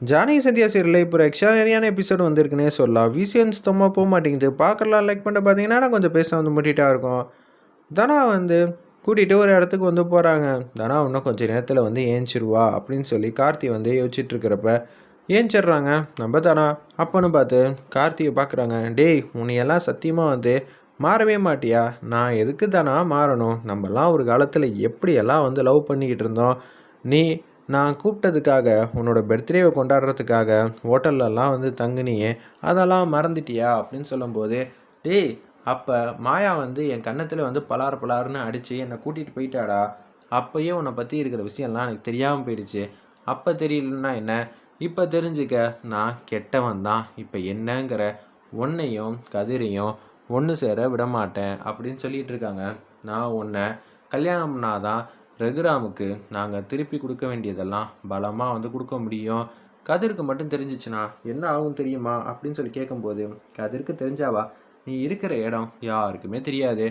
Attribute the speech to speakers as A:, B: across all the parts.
A: Janaki Sandhya serial இப்போ ஒரு எக்ஸ்ட்ரானியான episode வந்திருக்குன்னே சொல்லலாம். விசியன்ஸ் சுத்தமாக போக மாட்டேங்குது. பார்க்கலாம் லைக் பண்ண பார்த்தீங்கன்னா நான் கொஞ்சம் பேச வந்து முட்டிட்டா இருக்கும். தனா வந்து கூட்டிகிட்டு ஒரு இடத்துக்கு வந்து போகிறாங்க தனா இன்னும் கொஞ்சம் நேரத்தில் வந்து ஏஞ்சிருவா அப்படின்னு சொல்லி கார்த்தி வந்து யோசிச்சுட்டு இருக்கிறப்ப ஏஞ்சிடுறாங்க நம்ம தானா அப்பன்னு பார்த்து கார்த்தியை பார்க்குறாங்க. டேய் உன்னையெல்லாம் சத்தியமாக வந்து மாறவே மாட்டியா? நான் எதுக்கு தானா மாறணும்? நம்மலாம் ஒரு காலத்தில் எப்படியெல்லாம் வந்து லவ் பண்ணிக்கிட்டு இருந்தோம். நீ நான் கூப்பிட்டதுக்காக உன்னோட பர்த்டேவை கொண்டாடுறதுக்காக ஹோட்டல்லலாம் வந்து தங்குனியே அதெல்லாம் மறந்துட்டியா? அப்படின்னு சொல்லும்போது டேய் அப்போ மாயா வந்து என் கன்னத்தில் வந்து பலார் பலார்னு அடித்து என்னை கூட்டிகிட்டு போயிட்டாடா. அப்போயே உன்னை பற்றி இருக்கிற விஷயம்லாம் எனக்கு தெரியாமல் போயிடுச்சு. அப்போ தெரியலன்னா என்ன? இப்போ தெரிஞ்சுக்க நான் கெட்டவன் தான். இப்போ என்னங்கிற ஒன்னையும் கதிரையும் ஒன்று சேர விட மாட்டேன் அப்படின்னு சொல்லிகிட்டு இருக்காங்க. நான் உன்னை கல்யாணம் பண்ணாதான் ரகுராமுக்கு நாங்கள் திருப்பி கொடுக்க வேண்டியதெல்லாம் பலமாக வந்து கொடுக்க முடியும். கதிருக்கு மட்டும் தெரிஞ்சிச்சுன்னா என்ன ஆகும் தெரியுமா? அப்படின்னு சொல்லி கேட்கும்போது கதிருக்கு தெரிஞ்சாவா? நீ இருக்கிற இடம் யாருக்குமே தெரியாது.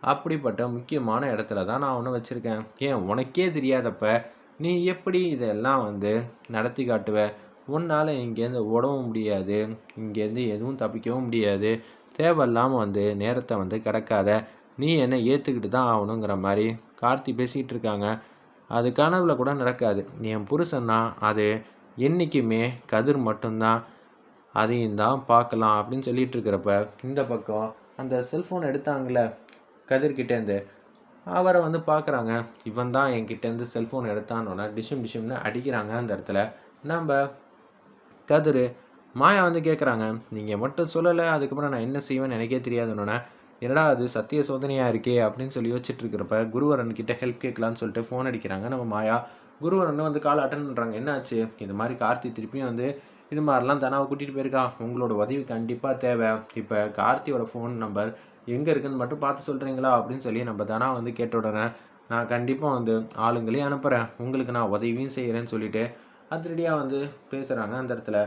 A: அப்படிப்பட்ட முக்கியமான இடத்துல தான் நான் ஒன்று வச்சுருக்கேன். ஏன் உனக்கே தெரியாதப்ப நீ எப்படி இதெல்லாம் வந்து நடத்தி காட்டுவ? உன்னால் இங்கேருந்து ஓடவும் முடியாது. இங்கேருந்து எதுவும் தப்பிக்கவும் முடியாது. தேவையில்லாமல் வந்து நேரத்தை வந்து கிடக்காத. நீ என்னை ஏற்றுக்கிட்டு தான் ஆகணுங்கிற மாதிரி கார்த்தி பேசிகிட்டு இருக்காங்க அது கனவுல கூட நடக்காது. என் புருஷன்னா அது என்றைக்குமே கதிர் மட்டும்தான். அதையும் தான் பார்க்கலாம் அப்படின்னு சொல்லிட்டு இருக்கிறப்ப இந்த பக்கம் அந்த செல்ஃபோன் எடுத்தாங்களே கதிர்கிட்டேருந்து அவரை வந்து பார்க்குறாங்க. இவன் தான் என்கிட்டேருந்து செல்ஃபோன் எடுத்தான்னொன்னே டிஷிம் டிஷிம்னு அடிக்கிறாங்க அந்த இடத்துல. நம்ம கதிர் மாயா வந்து கேட்குறாங்க நீங்கள் மட்டும் சொல்லலை அதுக்கப்புறம் நான் என்ன செய்வேன்னு எனக்கே தெரியாதுன்னொன்னே என்னடா அது சத்திய சோதனையாக இருக்கே அப்படின்னு சொல்லி யோசிச்சுட்டு இருக்கிறப்ப குருவரன் கிட்ட ஹெல்ப் கேட்கலான்னு சொல்லிட்டு ஃபோன் அடிக்கிறாங்க. நம்ம மாயா குருவரன் வந்து கால் அட்டன் பண்ணுறாங்க என்னாச்சு? இது மாதிரி கார்த்தி திருப்பியும் வந்து இது மாதிரிலாம் தனாவை கூட்டிகிட்டு போயிருக்கான் உங்களோட உதவி கண்டிப்பாக தேவை. இப்போ கார்த்தியோட ஃபோன் நம்பர் எங்கே இருக்குன்னு மட்டும் பார்த்து சொல்கிறீங்களா அப்படின்னு சொல்லி நம்ம தனா வந்து கேட்ட உடனே நான் கண்டிப்பாக வந்து ஆளுங்களையும் அனுப்புகிறேன் உங்களுக்கு நான் உதவியும் செய்கிறேன்னு சொல்லிட்டு அதிரடியாக வந்து பேசுகிறாங்க அந்த இடத்துல.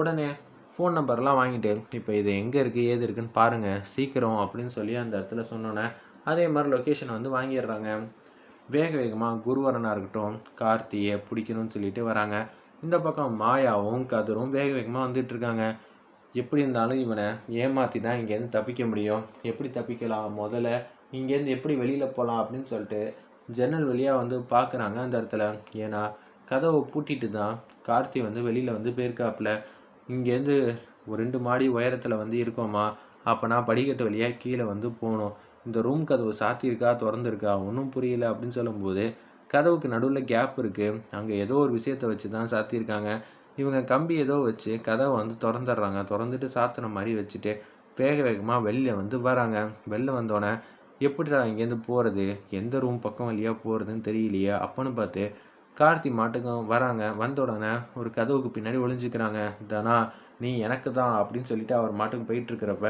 A: உடனே ஃபோன் நம்பர்லாம் வாங்கிட்டு இப்போ இது எங்கே இருக்குது ஏது இருக்குன்னு பாருங்கள் சீக்கிரம் அப்படின்னு சொல்லி அந்த இடத்துல சொன்னோன்னே அதே மாதிரி லொக்கேஷனை வந்து வாங்கிடுறாங்க. வேக வேகமாக குருவரனாக இருக்கட்டும் கார்த்தியை பிடிக்கணும்னு சொல்லிட்டு வராங்க. இந்த பக்கம் மாயாவும் கதிரும் வேக வேகமாக வந்துட்டு இருக்காங்க. எப்படி இருந்தாலும் இவனை ஏமாற்றி தான் இங்கேருந்து தப்பிக்க முடியும். எப்படி தப்பிக்கலாம்? முதல்ல இங்கேருந்து எப்படி வெளியில் போகலாம் அப்படின்னு சொல்லிட்டு ஜன்னல் வழியாக வந்து பார்க்குறாங்க அந்த இடத்துல. ஏன்னா கதவை பூட்டிட்டு தான் கார்த்தி வந்து வெளியில் வந்து போயிருக்காப்புல. இங்கேருந்து ஒரு ரெண்டு மாடி உயரத்தில் வந்து இருக்கோமா அப்போ நான் படிக்கட்டு வழியாக கீழே வந்து போகணும். இந்த ரூம் கதவு சாத்தியிருக்கா திறந்துருக்கா? ஒன்றும் புரியல அப்படின்னு சொல்லும்போது கதவுக்கு நடுவில் கேப் இருக்குது அங்கே ஏதோ ஒரு விஷயத்தை வச்சு தான் சாத்தியிருக்காங்க. இவங்க கம்பி ஏதோ வச்சு கதவை வந்து திறந்துடுறாங்க. திறந்துட்டு சாத்தின மாதிரி வச்சுட்டு வேக வேகமாக வெளில வந்து வராங்க. வெளில வந்தோடனே எப்படிடா இங்கேருந்து போகிறது எந்த ரூம் பக்கம் வழியாக போகிறதுன்னு தெரியலையே. அப்போன்னு பார்த்து கார்த்தி மாட்டுக்கும் வராங்க. வந்த உடனே ஒரு கதவுக்கு பின்னாடி ஒளிஞ்சிக்கிறாங்க. தானா நீ எனக்கு தான் அப்படின்னு சொல்லிட்டு அவர் மாட்டுக்கு போயிட்டு இருக்கிறப்ப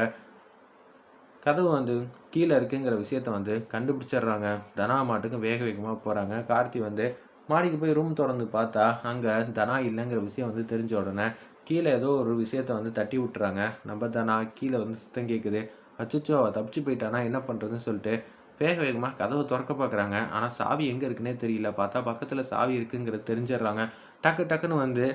A: கதவு வந்து கீழே இருக்குங்கிற விஷயத்த வந்து கண்டுபிடிச்சிடுறாங்க. தனா மாட்டுக்கும் வேக வேகமாக போகிறாங்க கார்த்தி வந்து மாடிக்கு போய் ரூம் திறந்து பார்த்தா அங்கே தனா இல்லைங்கிற விஷயம் வந்து தெரிஞ்ச உடனே கீழே ஏதோ ஒரு விஷயத்த வந்து தட்டி விட்டுறாங்க. நம்ம தனா கீழே வந்து சுத்தம் கேட்குது அச்சுச்சோ அவள் தப்பிச்சு போயிட்டானா? என்ன பண்ணுறதுன்னு சொல்லிட்டு வேக வேகமாக கதவை திறக்க பார்க்குறாங்க ஆனால் சாவி எங்கே இருக்குன்னே தெரியல. பார்த்தா பக்கத்தில் சாவி இருக்குங்கிறது தெரிஞ்சிடுறாங்க. டக்கு டக்குன்னு வந்து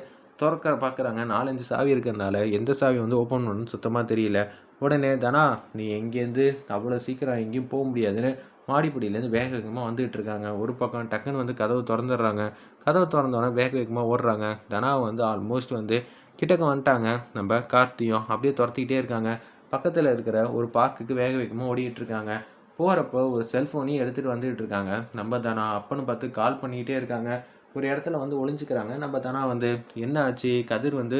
A: திறக்க பார்க்குறாங்க நாலஞ்சு சாவி இருக்கிறதுனால எந்த சாவி வந்து ஓப்பன் பண்ணணும்னு சுத்தமாக தெரியல. உடனே தனா நீ எங்கேருந்து அவ்வளோ சீக்கிரம் எங்கேயும் போக முடியாதுன்னு மாடிப்படியிலேருந்து வேக வேகமாக வந்துகிட்டு இருக்காங்க. ஒரு பக்கம் டக்குன்னு வந்து கதவு திறந்துடுறாங்க. கதவு திறந்தோடனே வேக வேகமாக ஓடுறாங்க. தனாவை வந்து ஆல்மோஸ்ட் வந்து கிட்டக்க வந்துட்டாங்க. நம்ம கார்த்தியும் அப்படியே துரத்திக்கிட்டே இருக்காங்க. பக்கத்தில் இருக்கிற ஒரு பார்க்குக்கு வேக வேகமாக ஓடிக்கிட்டு இருக்காங்க. போகிறப்போ ஒரு செல்ஃபோனையும் எடுத்துகிட்டு வந்துகிட்டு இருக்காங்க. நம்ம தானா அப்பன்னு பார்த்து கால் பண்ணிக்கிட்டே இருக்காங்க. ஒரு இடத்துல வந்து ஒளிஞ்சிக்கிறாங்க. நம்ம தானா வந்து என்ன ஆச்சு? கதிர் வந்து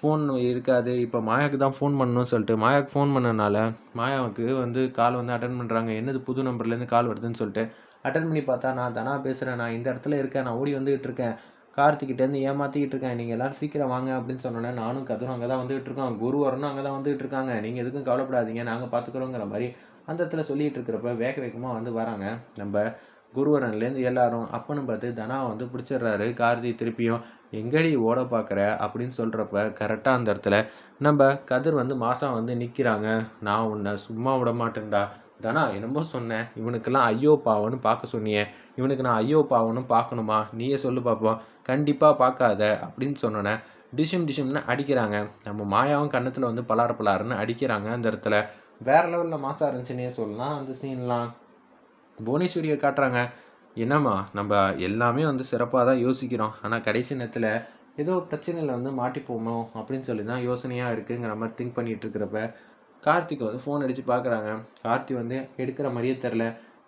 A: ஃபோன் இருக்காது. இப்போ மாயாவுக்கு தான் ஃபோன் பண்ணணும்னு சொல்லிட்டு மாயாவுக்கு ஃபோன் பண்ணனால மாயாவுக்கு வந்து கால் வந்து அட்டன் பண்ணுறாங்க என்னது புது நம்பர்லேருந்து கால் வருதுன்னு சொல்லிட்டு அட்டன் பண்ணி பார்த்தா நான் தனா பேசுகிறேன் நான் இந்த இடத்துல இருக்கேன். நான் ஓடி வந்துகிட்டு இருக்கேன். கார்த்திக்கிட்டேருந்து ஏமாற்றிக்கிட்டு இருக்கேன். நீங்கள் எல்லோரும் சீக்கிரம் வாங்க அப்படின்னு சொன்னோன்னே நானும் கதிரும் அங்கே தான் வந்துகிட்டு இருக்கோம். குரு வரணும் அங்கே தான் வந்துகிட்டு இருக்காங்க. நீங்கள் எதுக்கும் கவலைப்படாதீங்க. நாங்கள் பார்த்துக்குறோங்கிற மாதிரி அந்த இடத்துல சொல்லிகிட்டு இருக்கிறப்ப வேக வேகமாக வந்து வராங்க. நம்ம குருவரன்லேருந்து எல்லாரும் அப்பன்னு பார்த்து தனா வந்து பிடிச்சிடுறாரு கார்த்தி திருப்பியும் எங்கடி ஓட பார்க்குற? அப்படின்னு சொல்கிறப்ப கரெக்டாக அந்த இடத்துல நம்ம கதிர் வந்து மாதம் வந்து நிற்கிறாங்க நான் உன்னை சும்மா விட மாட்டேன்டா. தனா என்னமோ சொன்னேன் இவனுக்கெல்லாம் ஐயோ பாவன்னு பார்க்க சொன்னியே. இவனுக்கு நான் ஐயோ பாவனும் பார்க்கணுமா? நீயே சொல்லு பார்ப்போம் கண்டிப்பாக பார்க்காத. அப்படின்னு சொன்னோன்னே டிஷும் டிஷும்னு அடிக்கிறாங்க. நம்ம மாயாவும் கன்னத்தில் வந்து பலார் பலாருன்னு அடிக்கிறாங்க அந்த இடத்துல. வேறு லெவலில் மாசாக இருந்துச்சுன்னே சொல்லலாம். அந்த சீன்லாம் புவனேஸ்வரியை காட்டுறாங்க. என்னம்மா நம்ம எல்லாமே வந்து சிறப்பாக தான் யோசிக்கிறோம். ஆனால் கடைசி நேரத்தில் ஏதோ பிரச்சனையில் வந்து மாட்டிப்போமோ அப்படின்னு சொல்லி தான் யோசனையாக இருக்குங்கிற மாதிரி திங்க் பண்ணிகிட்டு இருக்கிறப்ப கார்த்திக் வந்து ஃபோன் அடித்து பார்க்குறாங்க கார்த்தி வந்து எடுக்கிற மாதிரியே தெரில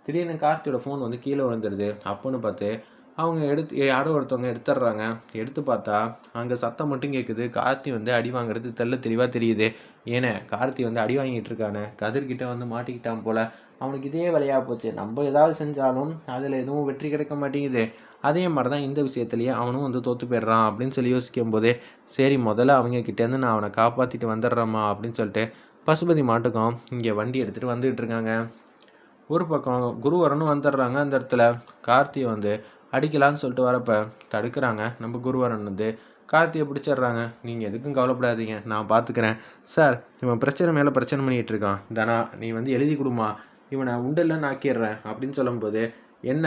A: திடீர்னு கார்த்தியோட ஃபோன் வந்து கீழே விழுந்துருது. அப்போன்னு பார்த்து அவங்க எடுத்து யாரோ ஒருத்தவங்க எடுத்துடுறாங்க எடுத்து பார்த்தா அங்கே சத்தம் மட்டும் கேட்குது கார்த்தி வந்து அடி வாங்குறது தெல்ல தெளிவாக தெரியுது. ஏன்னா கார்த்தி வந்து அடி வாங்கிட்டு இருக்கானே. கதிர்கிட்ட வந்து மாட்டிக்கிட்டான் போல. அவனுக்கு இதே விலையாக போச்சு. நம்ம ஏதாவது செஞ்சாலும் அதில் எதுவும் வெற்றி கிடைக்க மாட்டேங்குது. அதே மாதிரி தான் இந்த விஷயத்துலேயே அவனும் வந்து தோற்று போயிடுறான் அப்படின்னு சொல்லி யோசிக்கும் போதே சரி முதல்ல அவங்க கிட்டேருந்து நான் அவனை காப்பாற்றிட்டு வந்துடுறேம்மா அப்படின்னு சொல்லிட்டு பசுபதி மாட்டுக்கும் இங்கே வண்டி எடுத்துகிட்டு வந்துகிட்டு இருக்காங்க. ஒரு பக்கம் குருவரனும் வந்துடுறாங்க அந்த இடத்துல. கார்த்தியை வந்து அடிக்கலான்னு சொல்லிட்டு வரப்போ தடுக்கிறாங்க. நம்ம குருவரன் வந்து கார்த்தியை பிடிச்சிடுறாங்க. நீங்கள் எதுக்கும் கவலைப்படாதீங்க. நான் பார்த்துக்கிறேன் சார் இவன் பிரச்சனை மேலே பிரச்சனை பண்ணிகிட்டு இருக்கான். தனா நீ வந்து எழுதி கொடுமா. இவனை உண்டெல்லாம் ஆக்கிடுறேன் அப்படின்னு சொல்லும்போது என்ன?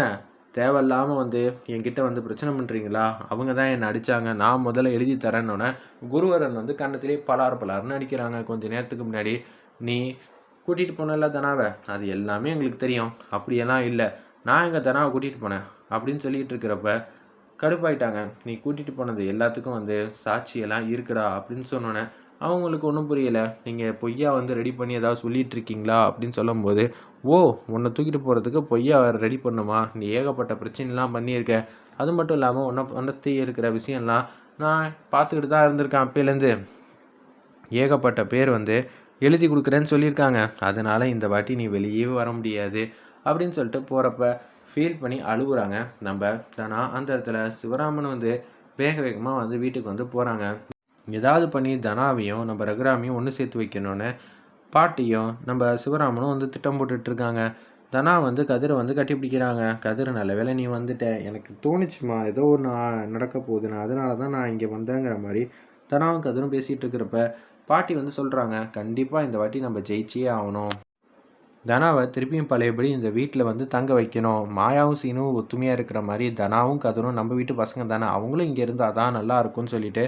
A: தேவையில்லாமல் வந்து என்கிட்ட வந்து பிரச்சனை பண்ணுறீங்களா அவங்க தான் என்னை அடித்தாங்க நான் முதல்ல எழுதி தரேன்னொன்னே குருவரன் வந்து கன்னத்திலே பலார் பலார்னு அடிக்கிறாங்க. கொஞ்ச நேரத்துக்கு முன்னாடி நீ கூட்டிகிட்டு போனல தனாவை? அது எல்லாமே எங்களுக்கு தெரியும். அப்படியெல்லாம் இல்லை. நான் எங்கள் தனாவை கூட்டிகிட்டு போனேன்? அப்படின்னு சொல்லிட்டு இருக்கிறப்ப கடுப்பாயிட்டாங்க. நீ கூட்டிகிட்டு போனது எல்லாத்துக்கும் வந்து சாட்சியெல்லாம் இருக்குடா அப்படின்னு சொன்னோன்னே அவங்களுக்கு ஒன்றும் புரியலை. நீங்கள் பொய்யா வந்து ரெடி பண்ணி ஏதாவது சொல்லிட்டு இருக்கீங்களா? அப்படின்னு சொல்லும்போது ஓ உன்னை தூக்கிட்டு போகிறதுக்கு பொய்யா ரெடி பண்ணுமா? நீ ஏகப்பட்ட பிரச்சனைலாம் பண்ணியிருக்க. அது மட்டும் இல்லாமல் உன்னை உன்னத்தி இருக்கிற விஷயம்லாம் நான் பார்த்துக்கிட்டு தான் இருந்திருக்கேன் அப்போலேருந்து ஏகப்பட்ட பேர் வந்து எழுதி கொடுக்குறேன்னு சொல்லியிருக்காங்க. அதனால் இந்த வாட்டி நீ வெளியே வர முடியாது அப்படின்னு சொல்லிட்டு போகிறப்ப ஃபீல் பண்ணி அழுகுறாங்க நம்ம தானா அந்த இடத்துல சிவராமன் வந்து வேக வேகமாக வந்து வீட்டுக்கு வந்து போகிறாங்க ஏதாவது பண்ணி தனாவையும் நம்ம ரகுராமையும் ஒன்று சேர்த்து வைக்கணும்னு பாட்டியும் நம்ம சிவராமனும் வந்து திட்டம் போட்டுட்ருக்காங்க தனா வந்து கதிரை வந்து கட்டி பிடிக்கிறாங்க. கதிர் நல்ல வேளை நீ வந்துட்ட. எனக்கு தோணுச்சுமா ஏதோ ஒன்று நடக்க போகுது நான் அதனால தான் நான் இங்கே வந்தேங்கிற மாதிரி தனாவும் கதிரும் பேசிகிட்டு இருக்கிறப்ப பாட்டி வந்து சொல்கிறாங்க கண்டிப்பாக இந்த வாட்டி நம்ம ஜெயிச்சே ஆகணும். தனாவை திருப்பியும் பழையபடி இந்த வீட்டில் வந்து தங்க வைக்கணும். மாயாவும் சீனும் ஒத்துமையாக இருக்கிற மாதிரி தனாவும் கதனும் நம்ம வீட்டு பசங்க தானே. அவங்களும் இங்கே இருந்தால் தான் நல்லா இருக்கும்னு சொல்லிட்டு